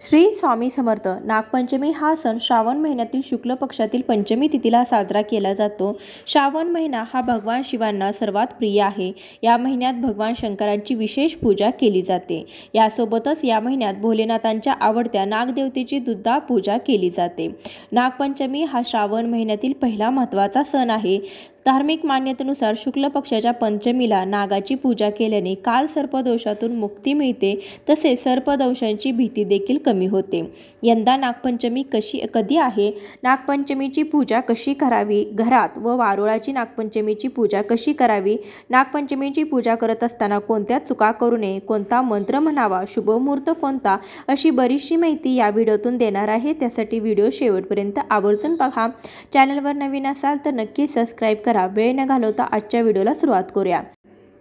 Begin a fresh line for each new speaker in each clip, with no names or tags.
श्री स्वामी समर्थ नागपंचमी हा सण श्रावण महिन्यातील शुक्ल पक्षातील पंचमी तिथीला साजरा केला जातो. श्रावण महिना हा भगवान शिवांना सर्वात प्रिय आहे. या महिन्यात भगवान शंकरांची विशेष पूजा केली जाते. यासोबतच या महिन्यात भोलेनाथांच्या आवडत्या नागदेवतेची दुद्धा पूजा केली जाते. नागपंचमी हा श्रावण महिन्यातील पहिला महत्त्वाचा सण आहे. धार्मिक मान्यतेनुसार शुक्ल पक्षाच्या पंचमीला नागाची पूजा केल्याने काल सर्पदोषातून मुक्ती मिळते तसेच सर्पदंशांची भीती देखील कमी होते. यंदा नागपंचमी कशी कधी आहे? नागपंचमीची पूजा कशी करावी? घरात व वारुळाची नागपंचमीची पूजा कशी करावी? नागपंचमीची पूजा करत असताना कोणत्या चुका करू नये कोणता मंत्र म्हणावा शुभमुहूर्त कोणता अशी बरीचशी माहिती या व्हिडिओतून देणार आहे. त्यासाठी व्हिडिओ शेवटपर्यंत आवर्जून बघा. चॅनलवर नवीन असाल तर नक्की सबस्क्राईब करा. वेळ न घालवता आजच्या व्हिडिओला सुरुवात करूया.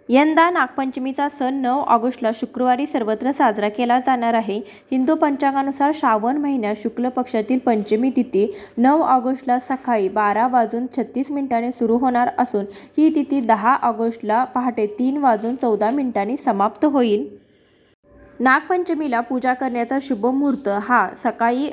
यंदा नागपंचमीचा सण नऊ ऑगस्टला शुक्रवारी सर्वत्र साजरा केला जाणार आहे. हिंदू पंचांगानुसार श्रावण महिन्यात शुक्ल पक्षातील पंचमी तिथी नऊ ऑगस्टला सकाळी बारा वाजून छत्तीस मिनिटांनी सुरू होणार असून ही तिथी दहा ऑगस्टला पहाटे तीन वाजून चौदा मिनिटांनी समाप्त होईल. नागपंचमीला पूजा करण्याचा शुभ मुहूर्त हा सकाळी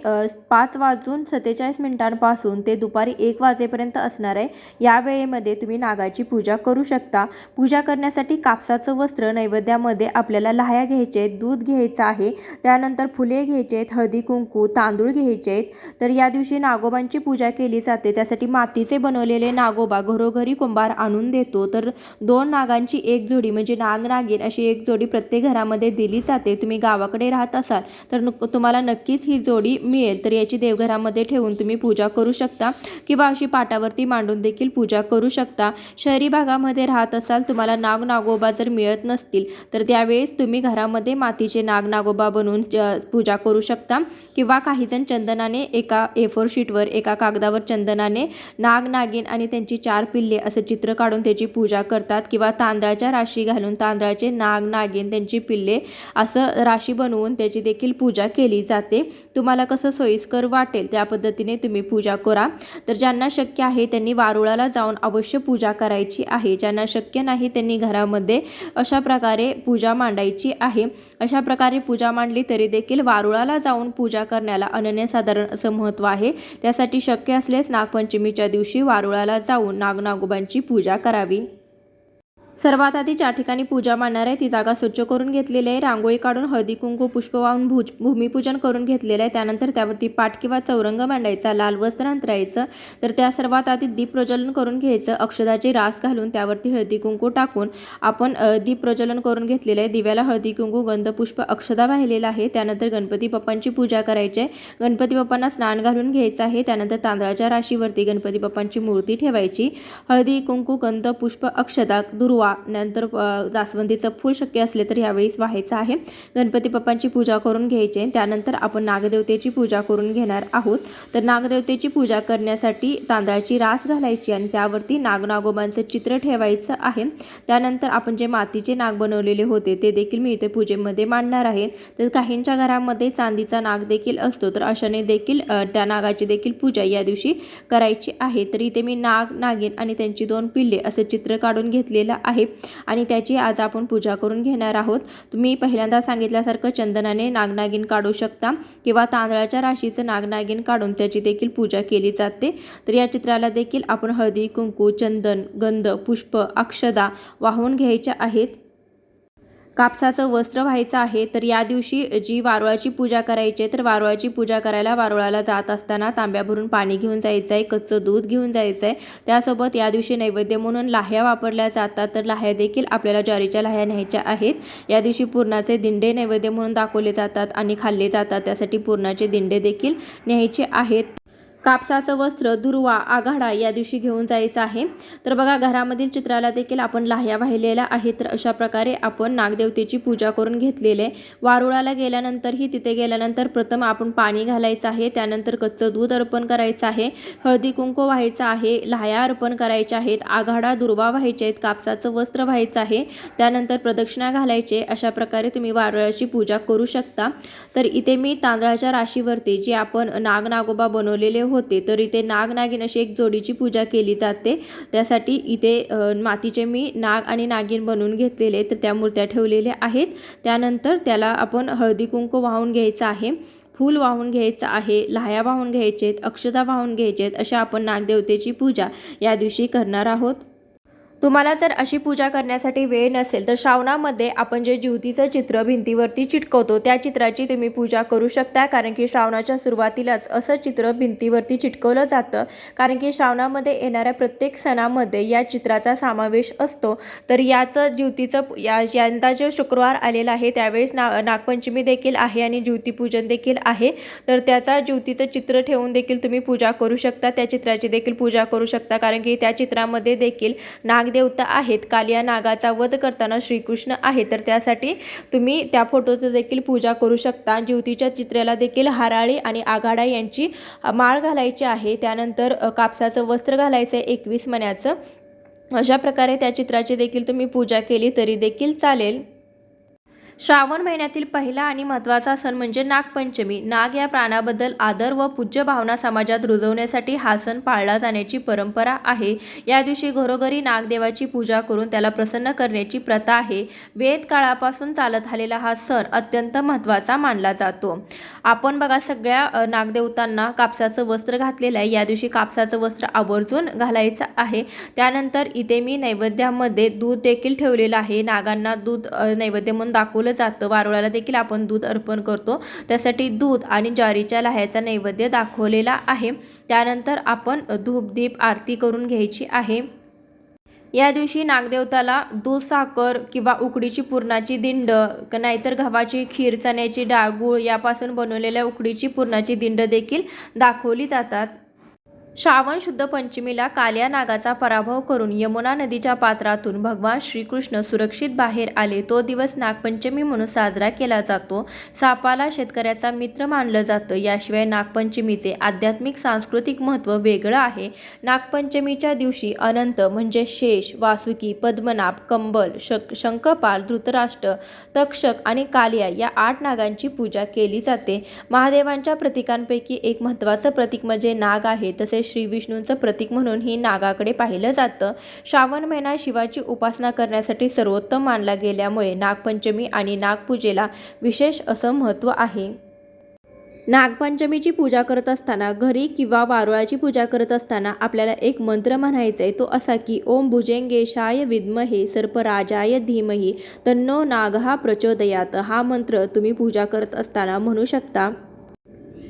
पाच वाजून सत्तेचाळीस मिनिटांपासून ते दुपारी एक वाजेपर्यंत असणार आहे. या वेळेमध्ये तुम्ही नागाची पूजा करू शकता. पूजा करण्यासाठी कापसाचं वस्त्र नैवेद्यामध्ये आपल्याला लाह्या घ्यायचे आहेत दूध घ्यायचं आहे. त्यानंतर फुले घ्यायचे आहेत हळदी कुंकू तांदूळ घ्यायचे आहेत. तर या दिवशी नागोबांची पूजा केली जाते. त्यासाठी मातीचे बनवलेले नागोबा घरोघरी कुंभार आणून देतो. तर दोन नागांची एक जोडी म्हणजे नाग नागिन अशी एक जोडी प्रत्येक घरामध्ये दिली जाते. तुम्ही गावाकडे राहत असाल तर तुम्हाला नक्कीच ही जोडी मिळेल. तर याची देवघरामध्ये ठेवून तुम्ही पूजा करू शकता किंवा अशी पाटावरती मांडून देखील पूजा करू शकता. शहरी भागामध्ये राहत असाल तुम्हाला नाग नागोबा जर मिळत नसतील तर त्यावेळेस तुम्ही घरामध्ये मातीचे नाग नागोबा बनवून पूजा करू शकता. किंवा काहीजण चंदनाने एका ए फोर शीटवर एका कागदावर चंदनाने नाग नागिन आणि त्यांची चार पिल्ले असं चित्र काढून त्याची पूजा करतात. किंवा तांदळाच्या राशी घालून तांदळाचे नाग नागिन त्यांची पिल्ले असं राशी बनवून त्याची देखील पूजा केली जाते. तुम्हाला कसं सोयीस्कर वाटेल त्या पद्धतीने तुम्ही पूजा करा. तर ज्यांना शक्य आहे त्यांनी वारुळाला जाऊन अवश्य पूजा करायची आहे. ज्यांना शक्य नाही त्यांनी घरामध्ये अशा प्रकारे पूजा मांडायची आहे. अशा प्रकारे पूजा मांडली तरी देखील वारुळाला जाऊन पूजा करण्याला अनन्यसाधारण असं महत्त्व आहे. त्यासाठी शक्य असल्यास नागपंचमीच्या दिवशी वारुळाला जाऊन नागनागोबांची पूजा करावी. सर्वात आधी ज्या ठिकाणी पूजा मांडणार आहे ती जागा स्वच्छ करून घेतलेली आहे. रांगोळी काढून हळदी कुंकू पुष्प वाहून भूज भूमिपूजन करून घेतलेलं आहे. त्यानंतर त्यावरती पाठ किंवा चौरंग मांडायचा लाल वस्त्र अंतरायचं. तर त्या सर्वात आधी दीप प्रज्वलन करून घ्यायचं. अक्षदाचे रास घालून त्यावरती हळदी कुंकू टाकून आपण दीप प्रज्वलन करून घेतलेलं आहे. दिव्याला हळदी कुंकू गंध पुष्प अक्षदा वाहिलेला आहे. त्यानंतर गणपती बाप्पांची पूजा करायची आहे. गणपती बाप्पांना स्नान घालून घ्यायचं आहे. त्यानंतर तांदळाच्या राशीवरती गणपती बाप्पांची मूर्ती ठेवायची. हळदी कुंकू गंध पुष्प अक्षदा दुर्वा नंतर जास्वंदीचं फूल शक्य असले तर यावेळेस व्हायचं आहे. गणपती बाप्पांची पूजा करून घ्यायची आहे. त्यानंतर आपण नागदेवतेची पूजा करून घेणार आहोत. तर नागदेवतेची पूजा करण्यासाठी तांदळाची रास घालायची आणि त्यावरती नागनागोबांचं चित्र ठेवायचं आहे. त्यानंतर आपण जे मातीचे नाग बनवलेले होते ते देखील मी इथे पूजेमध्ये मांडणार आहे. तर काहींच्या घरामध्ये चांदीचा नाग देखील असतो. तर अशाने देखील त्या नागाची देखील पूजा या दिवशी करायची आहे. तर इथे मी नाग नागिन आणि त्यांची दोन पिल्ले असं चित्र काढून घेतलेलं आहे. आणि त्याची आज आपण पूजा करून घेणार आहोत. तुम्ही पहिल्यांदा सांगितल्यासारखं चंदनाने नागनागिन काढू शकता किंवा तांदळाच्या राशीचं नागनागिन काढून त्याची देखील पूजा केली जाते. तर या चित्राला देखील आपण हळदी कुंकू चंदन गंध पुष्प अक्षदा वाहून घ्यायच्या आहेत. कापसाचं वस्त्र व्हायचं आहे तर या दिवशी जी वारुळाची पूजा करायची आहे तर वारुळाची पूजा करायला वारुळाला जात असताना तांब्या भरून पाणी घेऊन जायचं आहे कच्चं दूध घेऊन जायचं आहे त्यासोबत या दिवशी नैवेद्य म्हणून लाह्या वापरल्या जातात तर लाह्या देखील आपल्याला ज्वारीच्या लाह्या न्यायच्या आहेत. या दिवशी पूर्णाचे दिंडे नैवेद्य म्हणून दाखवले जातात आणि खाल्ले जातात त्यासाठी पूर्णाचे दिंडे देखील न्यायचे आहेत. कापसाचं वस्त्र दुर्वा आघाडा या दिवशी घेऊन जायचं आहे. तर बघा घरामधील चित्राला देखील आपण लाह्या वाहिलेल्या आहेत. तर अशा प्रकारे आपण नागदेवतेची पूजा करून घेतलेले वारुळाला गेल्यानंतरही तिथे गेल्यानंतर प्रथम आपण पाणी घालायचं आहे. त्यानंतर कच्चं दूध अर्पण करायचं आहे. हळदी कुंकू व्हायचं आहे. लाह्या अर्पण करायच्या आहेत. आघाडा दुर्वा व्हायचे आहेत. कापसाचं वस्त्र व्हायचं आहे. त्यानंतर प्रदक्षिणा घालायचे अशा प्रकारे तुम्ही वारुळाची पूजा करू शकता. तर इथे मी तांदळाच्या राशीवरती जे आपण नाग नागोबा बनवलेले होते तर इथे नागनागिन अशी एक जोडीची पूजा केली जाते. त्यासाठी इथे मातीचे मी नाग आणि नागिन बनवून घेतलेले तर त्या मूर्त्या ठेवलेल्या आहेत. त्यानंतर त्याला आपण हळदी कुंकू वाहून घ्यायचं आहे फूल वाहून घ्यायचं आहे लाह्या वाहून घ्यायचेत अक्षता वाहून घ्यायचेत अशा आपण नागदेवतेची पूजा या दिवशी करणार आहोत. तुम्हाला जर अशी पूजा करण्यासाठी वेळ नसेल तर श्रावणामध्ये आपण जे ज्योतीचं चित्र भिंतीवरती चिटकवतो त्या चित्राची तुम्ही पूजा करू शकता. कारण की श्रावणाच्या सुरुवातीलाच असं चित्र भिंतीवरती चिटकवलं जातं. कारण की श्रावणामध्ये येणाऱ्या प्रत्येक सणामध्ये या चित्राचा समावेश असतो. तर याचं ज्योतीचं या यंदा जो शुक्रवार आलेला आहे त्यावेळेस ना नागपंचमी देखील आहे आणि ज्योतिपूजन देखील आहे. तर त्याचा ज्योतीचं चित्र ठेवून देखील तुम्ही पूजा करू शकता. त्या चित्राची देखील पूजा करू शकता. कारण की त्या चित्रामध्ये देखील नाग नागदेवता आहेत. काल या नागाचा वध करताना श्रीकृष्ण आहे तर त्यासाठी तुम्ही त्या फोटोचं देखील पूजा करू शकता. ज्योतीच्या चित्राला देखील हाराळी आणि आघाडा यांची माळ घालायची आहे. त्यानंतर कापसाचं वस्त्र घालायचं आहे एकवीस मण्याचं. अशा प्रकारे त्या चित्राची देखील तुम्ही पूजा केली तरी देखील चालेल. श्रावण महिन्यातील पहिला आणि महत्त्वाचा सण म्हणजे नागपंचमी. नाग या प्राणाबद्दल आदर व पूज्य भावना समाजात रुजवण्यासाठी हा सण पाळला जाण्याची परंपरा आहे. या दिवशी घरोघरी नागदेवाची पूजा करून त्याला प्रसन्न करण्याची प्रथा आहे. वेद काळापासून चालत आलेला हा सण अत्यंत महत्त्वाचा मानला जातो. आपण बघा सगळ्या नागदेवतांना कापसाचं वस्त्र घातलेलं आहे. या दिवशी कापसाचं वस्त्र आवर्जून घालायचं आहे. त्यानंतर इथे मी नैवेद्यामध्ये दूध देखील ठेवलेलं आहे. नागांना दूध नैवेद्य म्हणून दाखवलं जातं. वारुळाला देखील आपण दूध अर्पण करतो. त्यासाठी दूध आणि ज्वारीच्या लाह्याचा नैवेद्य दाखवलेला आहे. त्यानंतर आपण धूप दीप आरती करून घ्यायची आहे. या दिवशी नागदेवताला दूध साखर किंवा उकडीची पुरणाची दिंड नाहीतर गव्हाची खीर चण्याची डाळ गूळ यापासून बनवलेल्या उकडीची पुरणाची दिंड देखील दाखवली जातात. श्रावण शुद्ध पंचमीला काल्या नागाचा पराभव करून यमुना नदीच्या पात्रातून भगवान श्रीकृष्ण सुरक्षित बाहेर आले. तो दिवस नागपंचमी म्हणून साजरा केला जातो. सापाला शेतकऱ्याचा मित्र मानलं जातं. याशिवाय नागपंचमीचे आध्यात्मिक सांस्कृतिक महत्त्व वेगळं आहे. नागपंचमीच्या दिवशी अनंत म्हणजे शेष वासुकी पद्मनाभ कंबल शक शंखपाल धृतराष्ट्र तक्षक आणि कालिया या आठ नागांची पूजा केली जाते. महादेवांच्या प्रतीकांपैकी एक महत्त्वाचं प्रतीक म्हणजे नाग आहे. तसेच श्री विष्णूंचं प्रतीक म्हणून ही नागाकडे पाहिलं जातं. श्रावण महिना शिवाची उपासना करण्यासाठी सर्वोत्तम मानला गेल्यामुळे नागपंचमी आणि नागपूजेला विशेष असं महत्त्व आहे. नागपंचमीची पूजा करत असताना घरी किंवा वारुळाची पूजा करत असताना आपल्याला एक मंत्र म्हणायचा आहे तो असा की ओम भुजेंगेशाय विद्महे सर्पराजाय धीमही तन्नो नाग हा प्रचोदयात. हा मंत्र तुम्ही पूजा करत असताना म्हणू शकता.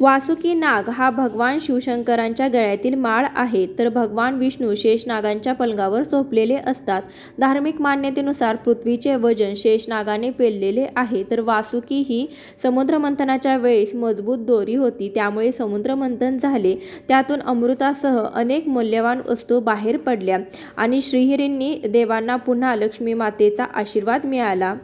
वासुकी नाग हा भगवान शिवशंकरांच्या गळ्यातील माळ आहे. तर भगवान विष्णू शेषनागांच्या पलंगावर झोपलेले असतात. धार्मिक मान्यतेनुसार पृथ्वीचे वजन शेषनागाने पेललेले आहे. तर वासुकी ही समुद्रमंथनाच्या वेळेस मजबूत दोरी होती. त्यामुळे समुद्रमंथन झाले. त्यातून अमृतासह अनेक मौल्यवान वस्तू बाहेर पडल्या आणि श्रीहिरींनी देवांना पुन्हा लक्ष्मी मातेचा आशीर्वाद मिळाला.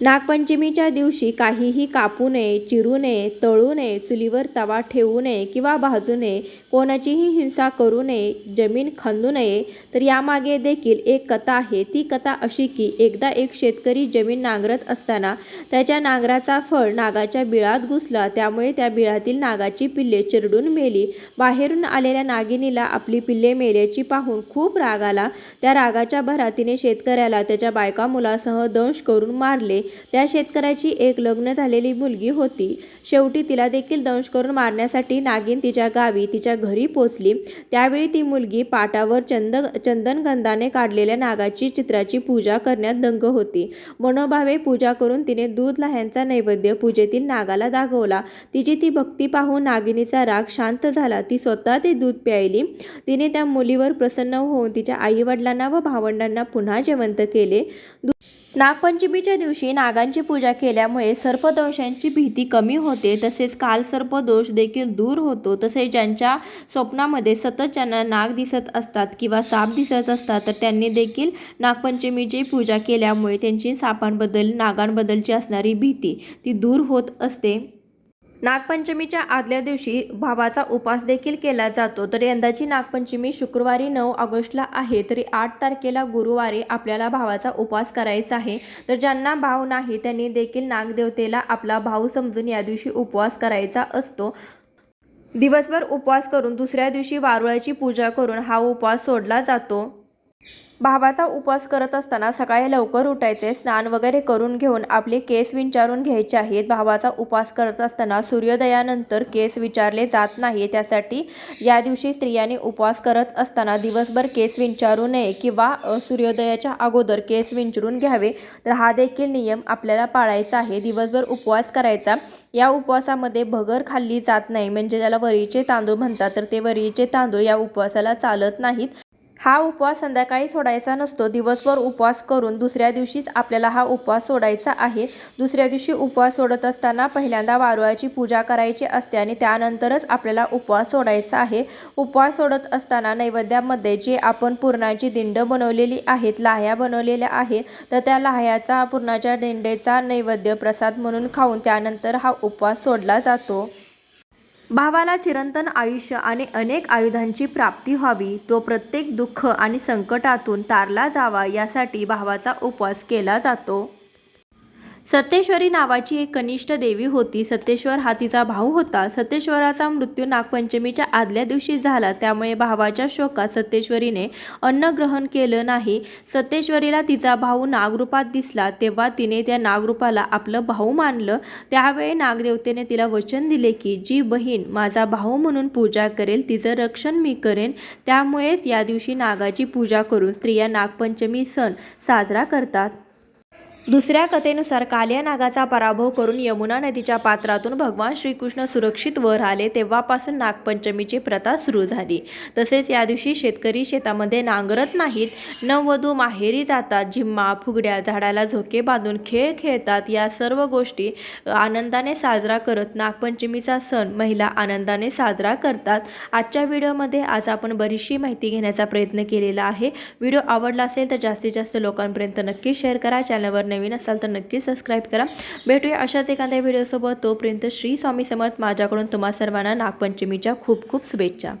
नागपंचमीच्या दिवशी काहीही कापू नये चिरू नये तळू नये चुलीवर तवा ठेवू नये किंवा भाजू नये कोणाचीही हिंसा करू नये जमीन खंदू नये तर यामागे देखील एक कथा आहे. ती कथा अशी की एकदा एक शेतकरी जमीन नांगरत असताना त्याच्या नांगराचा फळ नागाच्या बिळात घुसला. त्यामुळे त्या बिळातील नागाची पिल्ले चिरडून मेली. बाहेरून आलेल्या नागिनीला आपली पिल्ले मेल्याची पाहून खूप राग आला. त्या रागाच्या भरातीने शेतकऱ्याला त्याच्या बायका मुलासह दंश करून मारले. त्या शेतकऱ्याची एक लग्न झालेली मुलगी होती. शेवटी तिला देखील दंश करून मारण्यासाठी नागिन तिच्या गावी तिच्या घरी पोचली. त्यावेळी ती मुलगी पाटावर चंद चंदनगंधाने काढलेल्या नागाची चित्राची पूजा करण्यात दंग होती. मनोभावे पूजा करून तिने दूध लाह्यांचा नैवेद्य पूजेतील नागाला दाखवला. तिची ती भक्ती पाहून नागिनीचा राग शांत झाला. ती स्वतः ते दूध प्यायली. तिने त्या मुलीवर प्रसन्न होऊन तिच्या आईवडिलांना व भावंडांना पुन्हा जिवंत केले. नागपंचमीच्या दिवशी नागांची पूजा केल्यामुळे सर्पदोषांची भीती कमी होते. तसेच काल सर्पदोष देखील दूर होतो. तसेच ज्यांच्या स्वप्नामध्ये सतत ज्यांना नाग दिसत असतात किंवा साप दिसत असतात तर त्यांनी देखील नागपंचमीची पूजा केल्यामुळे त्यांची सापांबद्दल नागांबद्दलची असणारी भीती ती दूर होत असते. नागपंचमीच्या आदल्या दिवशी भावाचा उपास देखील केला जातो. तर यंदाची नागपंचमी शुक्रवारी नऊ ऑगस्टला आहे. तरी आठ तारखेला गुरुवारी आपल्याला भावाचा उपास करायचा आहे. तर ज्यांना भाव नाही त्यांनी देखील नागदेवतेला आपला भाव समजून या दिवशी उपवास करायचा असतो. दिवसभर उपवास करून दुसऱ्या दिवशी वारुळाची पूजा करून हा उपवास सोडला जातो. भावाचा उपवास करत असताना सकाळी लवकर उठायचे स्नान वगैरे करून घेऊन आपले केस विंचारून घ्यायचे आहेत. भावाचा उपवास करत असताना सूर्योदयानंतर केस विचारले जात नाही. त्यासाठी या दिवशी स्त्रियांनी उपवास करत असताना दिवसभर केस विंचारू नये किंवा सूर्योदयाच्या अगोदर केस विंचरून घ्यावे. तर हा देखील नियम आपल्याला पाळायचा आहे. दिवसभर उपवास करायचा. या उपवासामध्ये भगर खाल्ली जात नाही. म्हणजे ज्याला वरीचे तांदूळ म्हणतात तर ते वरीचे तांदूळ या उपवासाला चालत नाहीत. हा उपवास संध्याकाळी सोडायचा नसतो. दिवसभर उपवास करून दुसऱ्या दिवशीच आपल्याला हा उपवास सोडायचा आहे. दुसऱ्या दिवशी उपवास सोडत असताना पहिल्यांदा वारुळाची पूजा करायची असते आणि त्यानंतरच आपल्याला उपवास सोडायचा आहे. उपवास सोडत असताना नैवेद्यामध्ये जे आपण पुरणाची दिंड बनवलेली आहेत लाह्या बनवलेल्या आहेत तर त्या लाह्याचा पुरणाच्या दिंडेचा नैवेद्य प्रसाद म्हणून खाऊन त्यानंतर हा उपवास सोडला जातो. भावाला चिरंतन आयुष्य आणि अनेक आयुधांची प्राप्ती व्हावी तो प्रत्येक दुःख आणि संकटातून तारला जावा यासाठी भावाचा उपवास केला जातो. सत्येश्वरी नावाची एक कनिष्ठ देवी होती. सत्येश्वर हा तिचा भाऊ होता. सत्येश्वराचा मृत्यू नागपंचमीच्या आदल्या दिवशी झाला. त्यामुळे भावाच्या शोकात सत्येश्वरीने अन्न ग्रहण केलं नाही. सत्येश्वरीला तिचा भाऊ नागरूपात दिसला. तेव्हा तिने त्या नागरूपाला आपलं भाऊ मानलं. त्यावेळी नागदेवतेने तिला वचन दिले की जी बहीण माझा भाऊ म्हणून पूजा करेल तिचं रक्षण मी करेन. त्यामुळेच या दिवशी नागाची पूजा करून स्त्रिया नागपंचमी सण साजरा करतात. दुसऱ्या कथेनुसार कालिया नागाचा पराभव करून यमुना नदीच्या पात्रातून भगवान श्रीकृष्ण सुरक्षित वर आले तेव्हापासून नागपंचमीची प्रथा सुरू झाली. तसेच या दिवशी शेतकरी शेतामध्ये नांगरत नाहीत नववधू माहेरी जातात झिम्मा फुगड्या झाडाला झोके बांधून खेळ खेळतात या सर्व गोष्टी आनंदाने साजरा करत नागपंचमीचा सण महिला आनंदाने साजरा करतात. आजच्या व्हिडिओमध्ये आज आपण बरीचशी माहिती घेण्याचा प्रयत्न केलेला आहे. व्हिडिओ आवडला असेल तर जास्तीत जास्त लोकांपर्यंत नक्की शेअर करा. चॅनलवर नवीन असाल तर नक्की सबस्क्राईब करा. भेटूया अशाच एखाद्या व्हिडिओसोबत तोपर्यंत श्री स्वामी समर्थ. माझ्याकडून तुम्हा सर्वांना नागपंचमीच्या खूप खूप शुभेच्छा.